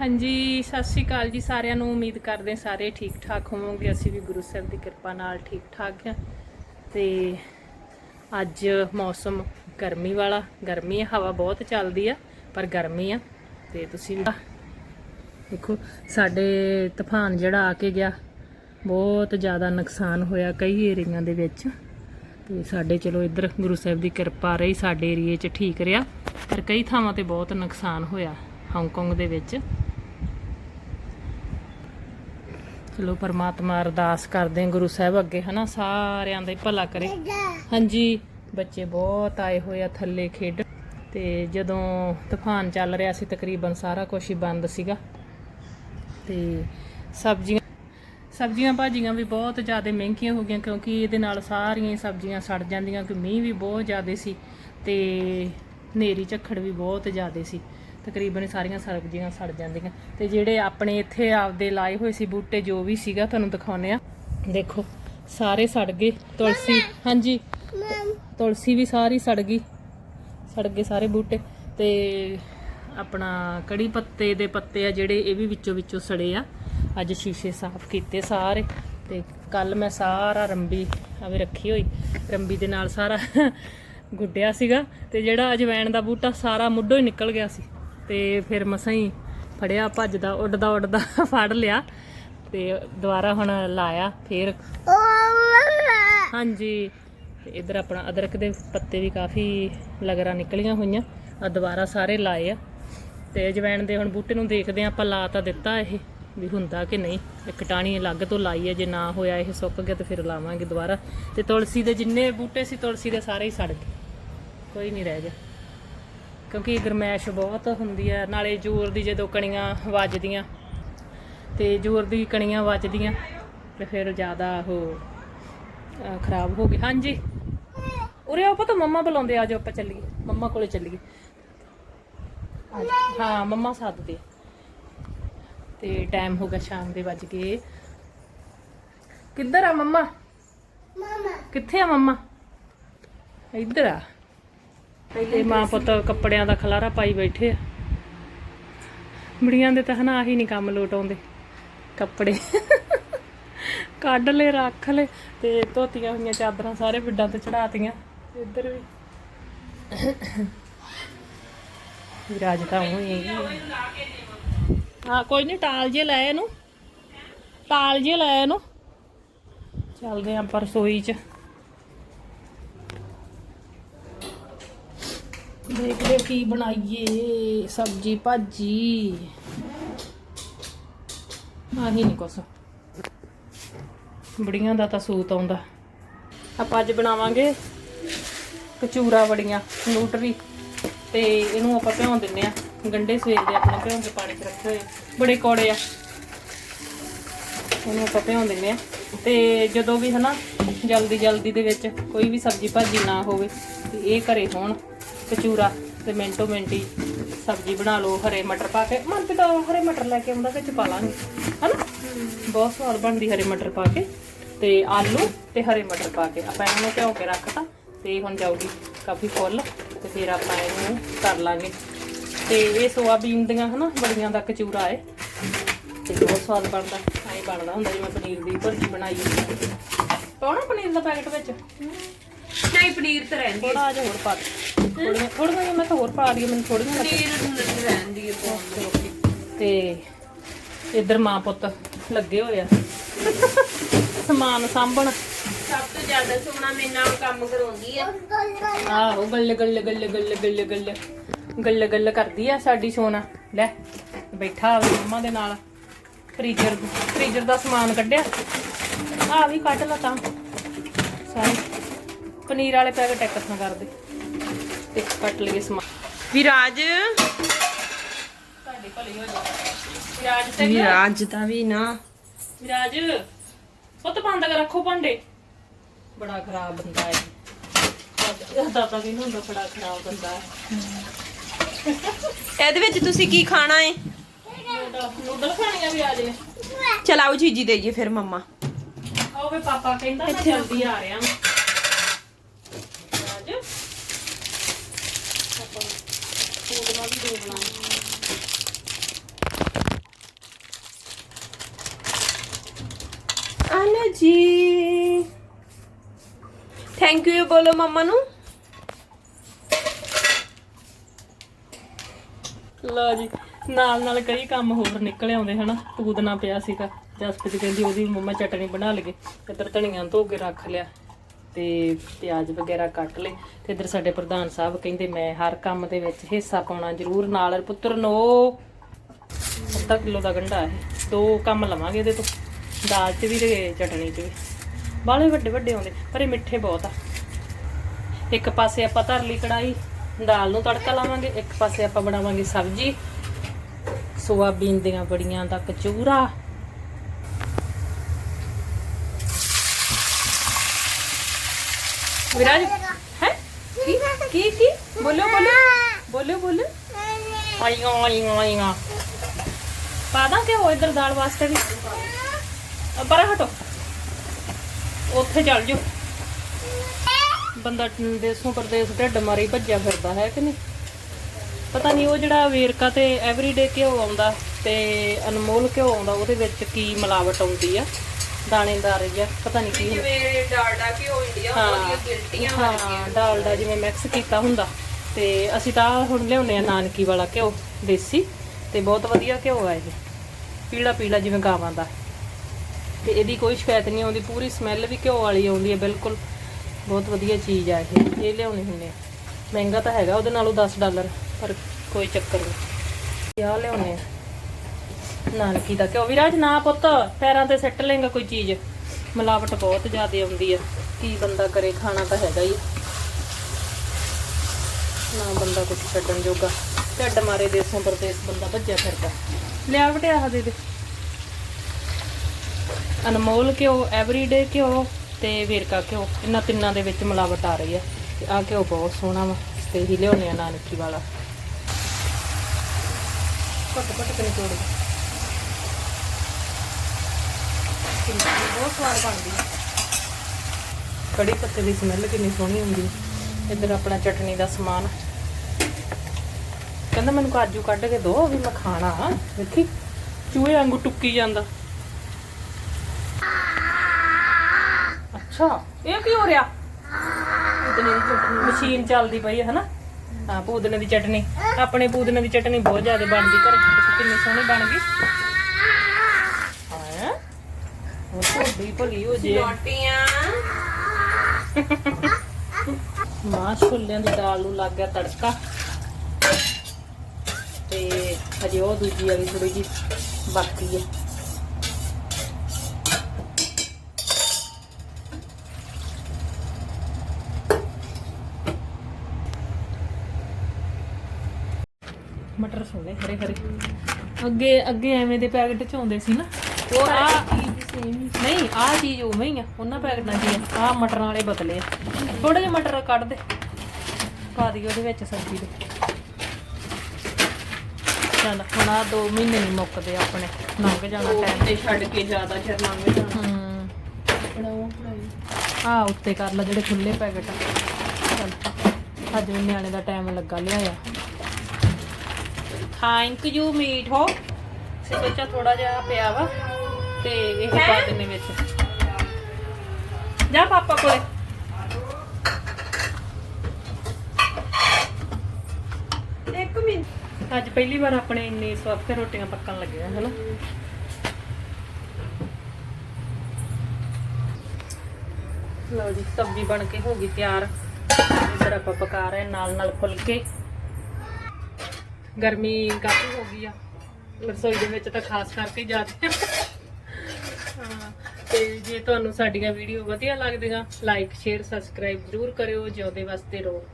ਹਾਂਜੀ, ਸਤਿ ਸ਼੍ਰੀ ਅਕਾਲ ਜੀ ਸਾਰਿਆਂ ਨੂੰ। ਉਮੀਦ ਕਰਦੇ ਸਾਰੇ ਠੀਕ ਠਾਕ ਹੋਵੋਗੇ। ਅਸੀਂ ਵੀ ਗੁਰੂ ਸਾਹਿਬ ਦੀ ਕਿਰਪਾ ਨਾਲ ਠੀਕ ਠਾਕ ਹਾਂ। ਤੇ ਅੱਜ ਮੌਸਮ ਗਰਮੀ ਵਾਲਾ, ਗਰਮੀ ਹੈ, ਹਵਾ ਬਹੁਤ ਚੱਲਦੀ ਆ, ਪਰ ਗਰਮੀ ਆ। ਤੇ ਤੁਸੀਂ ਦੇਖੋ, ਸਾਡੇ ਤੂਫਾਨ ਜਿਹੜਾ ਆ ਕੇ ਗਿਆ, ਬਹੁਤ ਜ਼ਿਆਦਾ ਨੁਕਸਾਨ ਹੋਇਆ ਕਈ ਏਰੀਆਂ ਦੇ ਵਿੱਚ। ਤੇ ਸਾਡੇ ਚਲੋ ਇੱਧਰ ਗੁਰੂ ਸਾਹਿਬ ਦੀ ਕਿਰਪਾ ਰਹੀ, ਸਾਡੇ ਏਰੀਏ 'ਚ ਠੀਕ ਰਿਹਾ, ਪਰ ਕਈ ਥਾਵਾਂ ਤੇ ਬਹੁਤ ਨੁਕਸਾਨ ਹੋਇਆ, ਹਾਂਗਕਾਂਗ ਦੇ ਵਿੱਚ। ਚਲੋ ਪਰਮਾਤਮਾ ਅਰਦਾਸ ਕਰਦੇ ਹਾਂ, ਗੁਰੂ ਸਾਹਿਬ ਅੱਗੇ, ਹਨਾ? ਸਾਰਿਆਂ ਦਾ ਹੀ ਭਲਾ ਕਰੇ। ਹਾਂਜੀ, ਬੱਚੇ ਬਹੁਤ ਆਏ ਹੋਏ ਆ ਥੱਲੇ ਖੇਡ। ਤੇ ਜਦੋਂ ਤੂਫਾਨ ਚੱਲ ਰਿਹਾ ਸੀ, ਤਕਰੀਬਨ ਸਾਰਾ ਕੁਝ ਹੀ ਬੰਦ ਸੀਗਾ। ਤੇ ਸਬਜ਼ੀਆਂ ਸਬਜ਼ੀਆਂ ਭਾਜੀਆਂ ਵੀ ਬਹੁਤ ਜ਼ਿਆਦਾ ਮਹਿੰਗੀਆਂ ਹੋ ਗਈਆਂ, ਕਿਉਂਕਿ ਇਹਦੇ ਨਾਲ ਸਾਰੀਆਂ ਹੀ ਸਬਜ਼ੀਆਂ ਸੜ ਜਾਂਦੀਆਂ ਕਿ ਮੀਂਹ ਵੀ ਬਹੁਤ ਜ਼ਿਆਦਾ ਸੀ ਤੇ ਨੇਰੀ ਝੱਖੜ ਵੀ ਬਹੁਤ ਜ਼ਿਆਦਾ ਸੀ। ਤਕਰੀਬਨ ਸਾਰੀਆਂ ਸਬਜ਼ੀਆਂ ਸੜ ਜਾਂਦੀਆਂ। ਤੇ ਜਿਹੜੇ ਆਪਣੇ ਇੱਥੇ ਆਪਦੇ ਲਾਏ ਹੋਏ ਸੀ ਬੂਟੇ, ਜੋ ਵੀ ਸੀਗਾ, ਤੁਹਾਨੂੰ ਦਿਖਾਉਨੇ ਆ ਦੇਖੋ, ਸਾਰੇ ਸੜ ਗਏ। ਤੁਲਸੀ, ਹਾਂਜੀ। ਤੁਲਸੀ ਵੀ ਸਾਰੀ ਸੜ ਗਈ। ਸੜ ਗਏ ਸਾਰੇ ਬੂਟੇ। ਤੇ ਆਪਣਾ ਕੜੀ ਪੱਤੇ ਦੇ ਪੱਤੇ ਆ ਜਿਹੜੇ, ਇਹ ਵੀ ਵਿੱਚੋਂ ਵਿੱਚੋਂ ਸੜੇ ਆ। ਅੱਜ ਸ਼ੀਸ਼ੇ ਸਾਫ਼ ਕੀਤੇ ਸਾਰੇ। ਤੇ ਕੱਲ ਮੈਂ ਸਾਰਾ ਰੰਬੀ ਆਵੇ ਰੱਖੀ ਹੋਈ। ਰੰਬੀ ਦੇ ਨਾਲ ਸਾਰਾ ਗੁੱਡਿਆ ਸੀਗਾ। ਤੇ ਜਿਹੜਾ ਅਜਵੈਣ ਦਾ ਬੂਟਾ, ਸਾਰਾ ਮੁੱਢੋਂ ਹੀ ਨਿਕਲ ਗਿਆ ਸੀ। ਤੇ ਫਿਰ ਮਸਾਂ ਹੀ ਫੜਿਆ, ਭੱਜਦਾ, ਉੱਡਦਾ ਉੱਡਦਾ, ਫੜ ਲਿਆ ਤੇ ਦੁਬਾਰਾ ਹੁਣ ਲਾਇਆ, ਫੇਰ ਹਾਂਜੀ, ਤੇ ਇਧਰ ਆਪਣਾ ਅਦਰਕ ਦੇ ਪੱਤੇ ਵੀ ਕਾਫੀ ਲਗਰਾਂ ਨਿਕਲੀਆਂ ਹੋਈਆਂ ਆ ਦੁਬਾਰਾ ਸਾਰੇ ਲਾਏ ਆ। ਤੇ ਜਵੈਣ ਦੇ ਹੁਣ ਬੂਟੇ ਨੂੰ ਦੇਖਦੇ ਆ ਆਪਾਂ ਲਾ ਤਾਂ ਦਿੱਤਾ ਇਹ, ਵੀ ਹੁੰਦਾ ਕਿ ਨਹੀਂ, ਇੱਕ ਟਾਣੀ ਅਲੱਗ ਤੋਂ ਲਾਈ ਹੈ, ਜੇ ਨਾ ਹੋਇਆ ਇਹ ਸੁੱਕ ਗਿਆ ਤਾਂ ਫਿਰ ਲਾਵਾਂਗੇ ਦੁਬਾਰਾ। ਤੇ ਤੁਲਸੀ ਦੇ ਜਿੰਨੇ ਬੂਟੇ ਸੀ, ਤੁਲਸੀ ਦੇ ਸਾਰੇ ਹੀ ਸੜ ਗਏ, ਕੋਈ ਨਹੀਂ ਰਹਿ ਗਿਆ। ਕਿਉਂਕਿ ਗਰਮੈਸ਼ ਬਹੁਤ ਹੁੰਦੀ ਹੈ ਨਾਲੇ ਜੋਰ ਦੀ ਜਦੋਂ ਕਣੀਆਂ ਵੱਜਦੀਆਂ ਤੇ ਜੋਰ ਦੀ ਕਣੀਆਂ ਵੱਜਦੀਆਂ ਤੇ ਫਿਰ ਜ਼ਿਆਦਾ ਉਹ ਖਰਾਬ ਹੋ ਗਈ। ਹਾਂਜੀ। ਉਰੇ ਆਓ ਪਤਾ ਮੰਮਾ ਬੁਲਾਉਂਦੇ ਆ ਜਾਓ ਆਪਾਂ ਚੱਲੀਏ। ਮੰਮਾ ਕੋਲੇ ਚੱਲੀਏ। ਹਾਂ ਮੰਮਾ ਸੱਦਦੇ ਤੇ ਟਾਈਮ ਹੋ ਗਿਆ ਸ਼ਾਮ ਦੇ ਵੱਜ ਗਏ। ਕਿੱਧਰ ਆ ਮੰਮਾ। ਕਿੱਥੇ ਆ ਮੰਮਾ? ਇੱਧਰ ਆ। ਤੇ ਮਾਂ ਪੁੱਤ ਕੱਪੜਿਆਂ ਦਾ ਖਲਾਰਾ ਪਾਈ ਬੈਠੇ ਆ। ਬੜੀਆਂ ਦੇ ਤਾਂ ਹਨਾ ਆਹੀ ਨਹੀਂ ਕੰਮ ਲੋਟ ਆਉਂਦੇ। ਕੱਪੜੇ ਕੱਢ ਲੈ ਰੱਖ ਲੈ ਤੇ ਧੋਤੀਆਂ ਹੋਈਆਂ, ਚਾਦਰਾਂ ਸਾਰੇ ਬਿੱਡਾਂ ਤੇ ਚੜਾਤੀਆਂ ਇੱਧਰ ਵੀ। ਵਿਰਾਜ ਤਾਂ ਹੋਈ ਹਾਂ ਕੋਈ ਨਹੀਂ ਟਾਲ ਜੇ ਲੈ ਇਹਨੂੰ। ਟਾਲ ਜੇ ਲੈ ਇਹਨੂੰ। ਚੱਲਦੇ ਆਂ ਆਪਾਂ ਰਸੋਈ 'ਚ। ਦੇਖਦੇ ਹਾਂ ਕੀ ਬਣਾਈਏ, ਸਬਜੀ ਭਾਜੀ। ਆਹੀ ਨਹੀਂ ਕੁਛ। ਬੜੀਆਂ ਦਾ ਤਾਂ ਸੂਤ ਆਉਂਦਾ। ਆਪਾਂ ਅੱਜ ਬਣਾਵਾਂਗੇ ਕਚੂਰਾ ਬੜੀਆਂ ਨਿਊਟਰੀ ਤੇ ਇਹਨੂੰ ਆਪਾਂ ਭਿਉਂ ਦਿੰਨੇ ਆ। ਗੰਡੇ ਸਵੇਰ ਦੇ ਆਪਣੇ ਭਿਉਂ ਕੇ ਪਾਣੀ 'ਚ ਰੱਖੇ ਹੋਏ ਬੜੇ ਕੌੜੇ ਆ। ਇਹਨੂੰ ਆਪਾਂ ਭਿਉਂ ਦਿੰਨੇ ਆ। ਤੇ ਜਦੋਂ ਵੀ ਹਨਾ ਜਲਦੀ ਜਲਦੀ ਦੇ ਵਿੱਚ ਕੋਈ ਵੀ ਸਬਜ਼ੀ ਭਾਜੀ ਨਾ ਹੋਵੇ, ਤੇ ਇਹ ਘਰੇ ਹੋਣ। ਕਚੂਰਾ ਤੇ ਮਿੰਟੋ ਮਿੰਟੀ ਸਬਜ਼ੀ ਬਣਾ ਲਓ ਹਰੇ ਮਟਰ ਪਾ ਕੇ। ਮਨ ਤਾਂ ਹਰੇ ਮਟਰ ਲੈ ਕੇ ਆਉਂਦਾ ਵਿੱਚ ਪਾ ਲਾਂਗੇ ਹਨਾ? ਬਹੁਤ ਸਵਾਦ ਬਣਦੀ ਹਰੇ ਮਟਰ ਪਾ ਕੇ ਤੇ ਆਲੂ ਤੇ ਹਰੇ ਮਟਰ ਪਾ ਕੇ। ਆਪਾਂ ਇਹਨਾਂ ਨੂੰ ਭਿਓ ਕੇ ਰੱਖਤਾ ਤੇ ਹੁਣ ਜਾਊਗੀ ਕਾਫੀ ਫੁੱਲ ਤੇ ਫਿਰ ਆਪਾਂ ਇਹਨੂੰ ਕਰ ਲਾਂਗੇ। ਤੇ ਇਹ ਸੋਆਬੀਨ ਦੀਆਂ ਹਨਾ ਬੜੀਆਂ ਦਾ ਕਚੂਰਾ ਹੈ ਤੇ ਬਹੁਤ ਸਵਾਦ ਬਣਦਾ ਐਂ ਬਣਦਾ ਹੁੰਦਾ ਜਿਵੇਂ ਪਨੀਰ ਦੀ ਭੁਰਜੀ ਬਣਾਈ ਪਾਉਣਾ ਪਨੀਰ ਦਾ ਪੈਕਟ ਵਿੱਚ? ਨਹੀਂ ਪਨੀਰ ਤਾਂ ਰਹਿੰਦੀ ਥੋੜਾ ਜਿਹਾ ਹੋਰ ਪਾ ਦੇ। ਥੋੜੀਆਂ ਮੈਂ ਤਾਂ ਹੋਰ ਪਾ ਦਈਏ ਮੈਨੂੰ ਥੋੜੀਆਂ ਲੱਗ ਪਨੀਰ ਰਹਿੰਦੀ ਹੈ ਬਹੁਤ। ਤੇ ਇੱਧਰ ਮਾਂ ਪੁੱਤ ਲੱਗੇ ਹੋਏ ਆ। ਸਮਾਨ ਸਾਂਭਣ। ਸਭ ਤੋਂ ਜ਼ਿਆਦਾ ਸੋਹਣਾ ਮੇਰੇ ਨਾਲ ਕੰਮ ਕਰਾਉਂਦੀ ਆ। ਆਹੋ ਗੱਲੇ ਗੱਲੇ ਗੱਲੇ ਗੱਲੇ ਗੱਲੇ ਗੱਲੇ। ਗੱਲੇ ਗੱਲੇ ਕਰਦੀ ਆ ਸਾਡੀ ਸੋਨਾ। ਲੈ ਬੈਠਾ ਆ ਮੰਮਾ ਦੇ ਨਾਲ। ਫ੍ਰੀਜ਼ਰ ਫ੍ਰੀਜ਼ਰ ਦਾ ਸਮਾਨ ਕੱਢਿਆ। ਆ ਵੀ ਕੱਢ ਲਾ ਤਾਂ। ਸਾਰੇ। ਪਨੀਰ ਵਾਲੇ ਪੈਕਟ ਇੱਕ ਥਾਂ ਕਰ ਦੇ। ਇੱਕ ਕੱਟ ਲਈਏ ਸਮਾਨ। ਵਿਰਾਜ। ਤੁਹਾਡੇ ਭਲੀ ਹੋ ਜਾ ਵਿਰਾਜ ਤੇ ਵੀ ਨਾ। ਵਿਰਾਜ ਪੁੱਤ ਬੰਦ ਕਰ ਰੱਖੋ ਭਾਂਡੇ। ਬੜਾ ਖਰਾਬ ਬੰਦਾ ਹੈ। ਦਾਦਾ ਵੀ ਹੁੰਦਾ ਬੜਾ ਖਰਾਬ ਬੰਦਾ ਹੈ। ਇਹਦੇ ਵਿੱਚ ਤੁਸੀਂ ਕੀ ਖਾਣਾ ਹੈ ਨੂਡਲ ਖਾਣੀਆਂ ਵਿਰਾਜ ਨੇ। ਚਲਾਓ ਜੀਜੀ ਦੇਈਏ ਫਿਰ ਮੰਮਾ। ਆਓ ਵੇ ਪਾਪਾ ਕਹਿੰਦਾ ਮੈਂ ਜਲਦੀ ਆ ਰਿਹਾ। ਖੀਰ ਬਣਾਉਣੀ ਆਲਾ ਜੀ। ਥੈਂਕ ਯੂ ਬੋਲੋ ਮਮਾ ਨੂੰ। ਲਓ ਜੀ, ਨਾਲ ਨਾਲ ਕਈ ਕੰਮ ਹੋਰ ਨਿਕਲ ਆਉਂਦੇ ਹਨਾ, ਪੂਦਨਾ ਪਿਆ ਸੀਗਾ। ਜਸਪ੍ਰੀਤ ਕਹਿੰਦੀ ਉਹਦੀ ਮੰਮਾ ਚਟਣੀ ਬਣਾ ਲਗੇ ਤੇ ਧਨੀਆ ਧੋ ਕੇ ਰੱਖ ਲਿਆ। ਤੇ ਪਿਆਜ਼ ਵਗੈਰਾ ਕੱਟ ਲਏ ਤੇ ਇੱਧਰ ਸਾਡੇ ਪ੍ਰਧਾਨ ਸਾਹਿਬ ਕਹਿੰਦੇ ਮੈਂ ਹਰ ਕੰਮ ਦੇ ਵਿੱਚ ਹਿੱਸਾ ਪਾਉਣਾ ਜ਼ਰੂਰ, ਨਾਲ ਪੁੱਤਰ ਨੋ, ਅੱਧਾ ਕਿਲੋ ਦਾ ਗੰਢਾ ਇਹ, ਦੋ ਕੰਮ ਲਵਾਂਗੇ ਇਹਦੇ ਤੋਂ, ਦਾਲ 'ਚ ਵੀ ਤੇ ਚਟਨੀ 'ਚ ਵੀ। ਬਾਲੇ ਵੱਡੇ ਵੱਡੇ ਆਉਂਦੇ, ਪਰ ਇਹ ਮਿੱਠੇ ਬਹੁਤ ਆ। ਇੱਕ ਪਾਸੇ ਆਪਾਂ ਧਰ ਲਈ ਕੜਾਈ ਦਾਲ ਨੂੰ ਤੜਕਾ ਲਾਵਾਂਗੇ, ਇੱਕ ਪਾਸੇ ਆਪਾਂ ਬਣਾਵਾਂਗੇ ਸਬਜ਼ੀ। ਸੋਆਬੀਨ ਦੀਆਂ ਬੜੀਆਂ ਦਾ ਕਚੂਰਾ ਵਿਰਾਜ ਹੈ ਕੀ ਕੀ ਕੀ ਬੋਲੋ ਬੋਲੋ ਬੋਲੋ ਬੋਲੋ ਆਈਆਂ ਆਈਆਂ ਆਈਆਂ ਪਾਦਾ ਕਿ ਉਹ ਇਧਰ ਦਾਲ ਵਾਸਤੇ ਵੀ ਪਰੇ ਹਟੋ ਉੱਥੇ ਚੱਲ ਜਾਓ ਬੰਦਾ ਦੇਸੋਂ ਪਰਦੇਸ ਢਿੱਡ ਮਾਰੀ ਭੱਜਿਆ ਫਿਰਦਾ ਹੈ ਕਿ ਨਹੀਂ ਪਤਾ ਨਹੀਂ ਉਹ ਜਿਹੜਾ ਵੇਰਕਾ ਤੇ ਐਵਰੀਡੇ ਘਿਓ ਆਉਂਦਾ ਤੇ ਅਨਮੋਲ ਘਿਓ ਆਉਂਦਾ ਉਹਦੇ ਵਿੱਚ ਕੀ ਮਿਲਾਵਟ ਆਉਂਦੀ ਆ ਦਾਣੇਦਾਰ ਜਿਹਾ ਪਤਾ ਨਹੀਂ ਕੀ ਹੁੰਦਾ। ਜਿਵੇਂ ਡਾਲਡਾ ਘਿਓ ਇੰਡੀਆ ਉਹਦੀਆਂ ਗਿਲਟੀਆਂ ਹਾਂ ਡਾਲਡਾ ਜਿਵੇਂ ਮਿਕਸ ਕੀਤਾ ਹੁੰਦਾ। ਤੇ ਅਸੀਂ ਤਾਂ ਹੁਣ ਲਿਆਉਨੇ ਆ ਨਾਨਕੀ ਵਾਲਾ ਘਿਓ ਦੇਸੀ ਤੇ ਬਹੁਤ ਵਧੀਆ ਘਿਓ ਆ ਇਹ। ਪੀਲਾ ਪੀਲਾ ਜਿਵੇਂ ਗਾਵਾਂ ਦਾ। ਤੇ ਇਹਦੀ ਕੋਈ ਸ਼ਿਕਾਇਤ ਨਹੀਂ ਆਉਂਦੀ ਪੂਰੀ ਸਮੈਲ ਵੀ ਘਿਓ ਵਾਲੀ ਆਉਂਦੀ ਹੈ ਬਿਲਕੁਲ। ਬਹੁਤ ਵਧੀਆ ਚੀਜ਼ ਆ ਇਹ ਇਹ ਲਿਆਉਣੇ ਹੁੰਦੇ ਆ ਮਹਿੰਗਾ ਤਾਂ ਹੈਗਾ ਉਹਦੇ ਨਾਲੋਂ 10 ਡਾਲਰ ਪਰ ਕੋਈ ਚੱਕਰ ਨਹੀਂ ਆ ਲਿਆਉਣੇ ਆ। ਨਾਨਕੀ ਦਾ ਘਿਓ ਵਿਰਾਜ ਨਾ ਪੁੱਤ, ਪੈਰਾਂ ਤੇ ਸੱਟ ਲੇਗਾ ਕੋਈ ਚੀਜ਼। ਮਿਲਾਵਟ ਬਹੁਤ ਜ਼ਿਆਦਾ ਆਉਂਦੀ ਆ। ਕੀ ਬੰਦਾ ਕਰੇ? ਖਾਣਾ ਤਾਂ ਹੈਗਾ ਹੀ ਨਾ ਬੰਦਾ ਕੁਝ ਛੱਡਣ ਜੋਗਾ। ਢੱਡ ਮਾਰੇ ਦੇਸੋਂ ਪਰਦੇਸ ਬੰਦਾ ਭੱਜਿਆ ਫਿਰਦਾ। ਲਿਆ ਵਟਿਆ ਆਹ ਦੇ ਦੇ। ਅਨਮੋਲ ਘਿਓ, ਐਵਰੀਡੇ ਘਿਓ ਤੇ ਵੇਰਕਾ ਘਿਓ। ਇਹਨਾਂ ਤਿੰਨਾਂ ਦੇ ਵਿੱਚ ਮਿਲਾਵਟ ਆ ਰਹੀ ਹੈ ਤੇ ਆਹ ਘਿਓ ਬਹੁਤ ਸੋਹਣਾ ਵਾ। ਤੇ ਹੀ ਲਿਆਉਣੇ ਆ ਨਾਨਕੀ ਵਾਲਾ। ਘੱਟ ਘੱਟ ਕੇ ਨਿਚੋੜ ਬਹੁਤ ਸਵਾਦ ਬਣਦੀ ਹੈ ਕੜੀ ਪੱਤੇ ਦੀ ਸਮੈਲ ਕਿੰਨੀ ਸੋਹਣੀ ਹੁੰਦੀ। ਇੱਧਰ ਆਪਣਾ ਚਟਨੀ ਦਾ ਸਮਾਨ। ਕਹਿੰਦਾ ਮੈਨੂੰ ਕਾਜੂ ਕੱਢ ਕੇ ਦੋ, ਵੀ ਮੈਂ ਖਾਣਾ। ਦੇਖੀ, ਚੂਹੇ ਵਾਂਗੂ ਟੁੱਕੀ ਜਾਂਦਾ। ਅੱਛਾ, ਇਹ ਕੀ ਹੋ ਰਿਹਾ? ਪੂਦਨੇ ਦੀ ਚਟਨੀ। ਮਸ਼ੀਨ ਚੱਲਦੀ ਪਈ ਹੈ ਹਨਾ? ਹਾਂ ਪੂਦਨੇ ਦੀ ਚਟਨੀ। ਆਪਣੇ ਪੂਦਨੇ ਦੀ ਚਟਨੀ ਬਹੁਤ ਜ਼ਿਆਦਾ ਬਣਦੀ। ਘਰੇ ਕਿੰਨੀ ਸੋਹਣੀ ਬਣ ਗਈ। ਉਹ ਤੁਹਾਡੀ ਭਲੀ ਹੋ ਜੇ। ਰੋਟੀਆਂ ਮਾਂ ਛੋਲਿਆਂ ਦੀ ਦਾਲ ਨੂੰ ਲੱਗ ਗਿਆ ਤੜਕਾ। ਤੇ ਹਜੇ ਉਹ ਦੂਜੀ ਵਾਲੀ ਥੋੜੀ ਜੀ ਬਾਕੀ ਹੈ ਮਟਰ ਸੋਨੇ ਹਰੇ ਹਰੇ। ਅੱਗੇ ਅੱਗੇ ਐਵੇਂ ਦੇ ਪੈਕਟ ਚ ਆਉਂਦੇ ਸੀ ਨਾ। ਉਹ ਆ ਨਹੀਂ ਆ ਚੀਜ਼ ਉਵੇਂ ਹੀ ਆ ਉਹਨਾਂ ਪੈਕਟਾਂ 'ਚ ਆ। ਮਟਰਾਂ ਵਾਲੇ ਬਦਲੇ ਆ। ਥੋੜੇ ਜਿਹੇ ਮਟਰ ਕੱਢ ਦੇ ਪਾ ਦੀ ਉਹਦੇ ਵਿੱਚ ਸਬਜ਼ੀ ਦੇ। ਚੱਲ ਹੁਣ ਆ 2 ਮਹੀਨੇ ਨਹੀਂ ਮੁੱਕਦੇ ਆਪਣੇ ਲੰਘ ਜਾਣਾ ਟਾਈਮ ਤੇ ਛੱਡ ਕੇ ਜ਼ਿਆਦਾ ਚਿਰ ਲੰਘ ਜਾਣਾ। ਹੂੰ। ਆ ਉੱਤੇ ਕਰ ਲੈ ਜਿਹੜੇ ਖੁੱਲੇ ਪੈਕਟ ਆ। ਚੱਲ ਅੱਜ ਵੀ ਨਿਆਣੇ ਦਾ ਟਾਈਮ ਲੱਗਾ ਲਿਆਇਆ। ਥੈਂਕ ਯੂ ਮੀਟ ਹੋ ਸੇ ਸੋਚਿਆ ਥੋੜਾ ਜਿਹਾ ਪਿਆ ਵਾ। ਤੇ ਇਹ ਪਾ ਦਿੰਨੇ ਵਿੱਚ। ਜਾ ਪਾਪਾ ਕੋਲੇ। ਇੱਕ ਮਿੰਟ। ਅੱਜ ਪਹਿਲੀ ਵਾਰ ਆਪਣੇ ਇੰਨੇ ਸੌਖਤੇ ਰੋਟੀਆਂ ਪੱਕਣ ਲੱਗੀਆਂ ਹਨਾ? ਲਓ ਜੀ ਸਬਜ਼ੀ ਬਣ ਕੇ ਹੋ ਗਈ ਤਿਆਰ। ਇੱਧਰ ਆਪਾਂ ਪਕਾ ਰਹੇ ਨਾਲ ਨਾਲ ਫੁਲਕੇ। ਗਰਮੀ ਕਾਫੀ ਹੋ ਗਈ ਆ। ਰਸੋਈ ਦੇ ਵਿੱਚ ਤਾਂ ਖਾਸ ਕਰਕੇ ਜ਼ਿਆਦਾ। ਹਾਂ, ਤੇ ਜੇ ਤੁਹਾਨੂੰ ਸਾਡੀਆਂ ਵੀਡੀਓ ਵਧੀਆ ਲੱਗਦੀਆਂ ਲਾਈਕ ਸ਼ੇਅਰ ਸਬਸਕ੍ਰਾਈਬ ਜ਼ਰੂਰ ਕਰਿਓ ਜਿਉਂਦੇ ਵਾਸਤੇ ਰਹੋ।